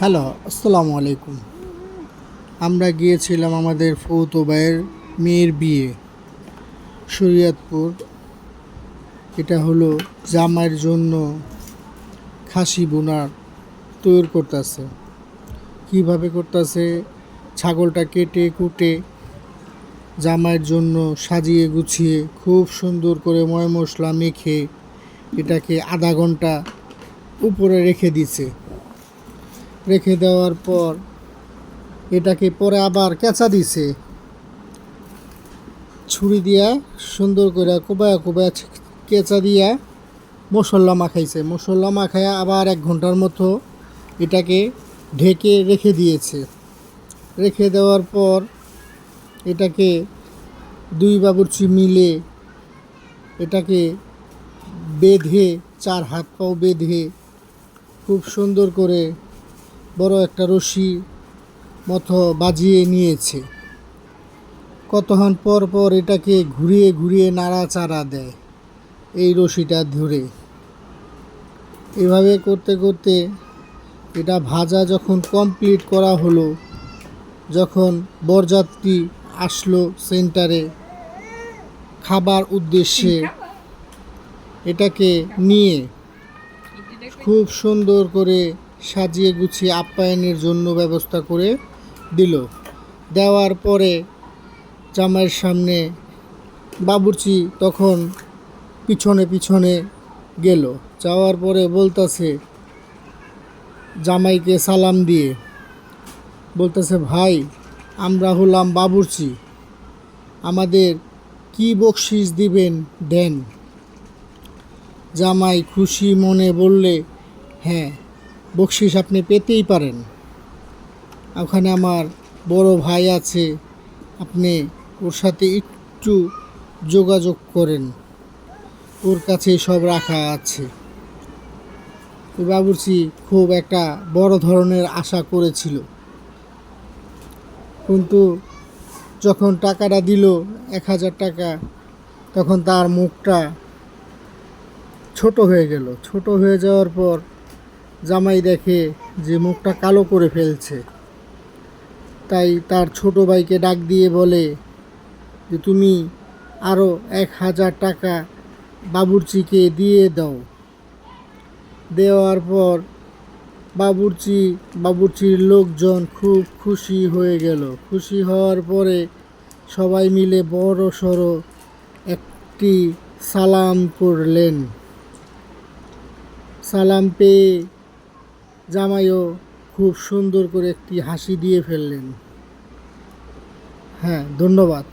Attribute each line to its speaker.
Speaker 1: Hello, আসসালামু আলাইকুম। আমরা গিয়েছিলাম আমাদের ফৌতো ভাইয়ের মেয়ের বিয়ে, শরীয়তপুর। এটা হলো জামাইয়ের জন্য খাসি বোনার তৈরি করতেছে। কীভাবে করতেছে? ছাগলটা কেটে কুটে জামাইয়ের জন্য সাজিয়ে গুছিয়ে খুব সুন্দর করে ময় মশলা মেখে এটাকে আধা ঘণ্টা উপরে রেখে দিছে। রেখে দেওয়ার পর এটাকে পরে আবার কেঁচা দিছে। ছুরি দিয়া সুন্দর করে কোবায়া কোবায়া কেঁচা দিয়া মশলা মাখাইছে। মশলা মাখায়া আবার এক ঘণ্টার মতো এটাকে ঢেকে রেখে দিয়েছে। রেখে দেওয়ার পর এটাকে দুই বাবুর্চি মিলে এটাকে বেঁধে, চার হাত পাও বেঁধে খুব সুন্দর করে বড় একটা রশি মতো বাজিয়ে নিয়েছে। কতক্ষণ পর পর এটাকে ঘুরিয়ে ঘুরিয়ে নাড়াচাড়া দেয় এই রশিটা ধরে। এভাবে করতে করতে এটা ভাজা যখন কমপ্লিট করা হলো, যখন বরযাত্রী আসলো সেন্টারে, খাবার উদ্দেশ্যে এটাকে নিয়ে খুব সুন্দর করে সাজিয়ে গুছিয়ে আপ্যায়নের জন্য ব্যবস্থা করে দিল। দেওয়ার পরে জামাইয়ের সামনে বাবুর্চি তখন পিছনে পিছনে গেল। যাওয়ার পরে বলতাছে, জামাইকে সালাম দিয়ে। বলতেছে, ভাই, আমরা হলাম বাবুর্চি। আমাদের কি বকশিস দিবেন দেন? জামাই খুশি মনে বললে হ্যাঁ বকশিস আপনি পেতেই পারেন। ওখানে আমার বড় ভাই আছে, আপনি ওর সাথে একটু যোগাযোগ করেন। ওর কাছে সব রাখা আছে। ওই বাবুর্চি খুব একটা বড় ধরনের আশা করেছিল। কিন্তু যখন টাকাটা দিল এক হাজার টাকা, তখন তার মুখটা ছোট হয়ে গেল। ছোট হয়ে যাওয়ার পর জামাই দেখে যে মুখটা কালো করে ফেলছে। তাই তার ছোট ভাইকে ডাক দিয়ে বলে যে, তুমি আরও এক হাজার টাকা বাবুর্চিকে দিয়ে দাও। দেওয়ার পর বাবুর্চি, বাবুর্চির লোকজন খুব খুশি হয়ে গেল। খুশি হওয়ার পরে সবাই মিলে বড় সড়ো একটি সালাম করলেন। সালাম পেয়ে জামাইও খুব সুন্দর করে একটি হাসি দিয়ে ফেললেন। হ্যাঁ ধন্যবাদ।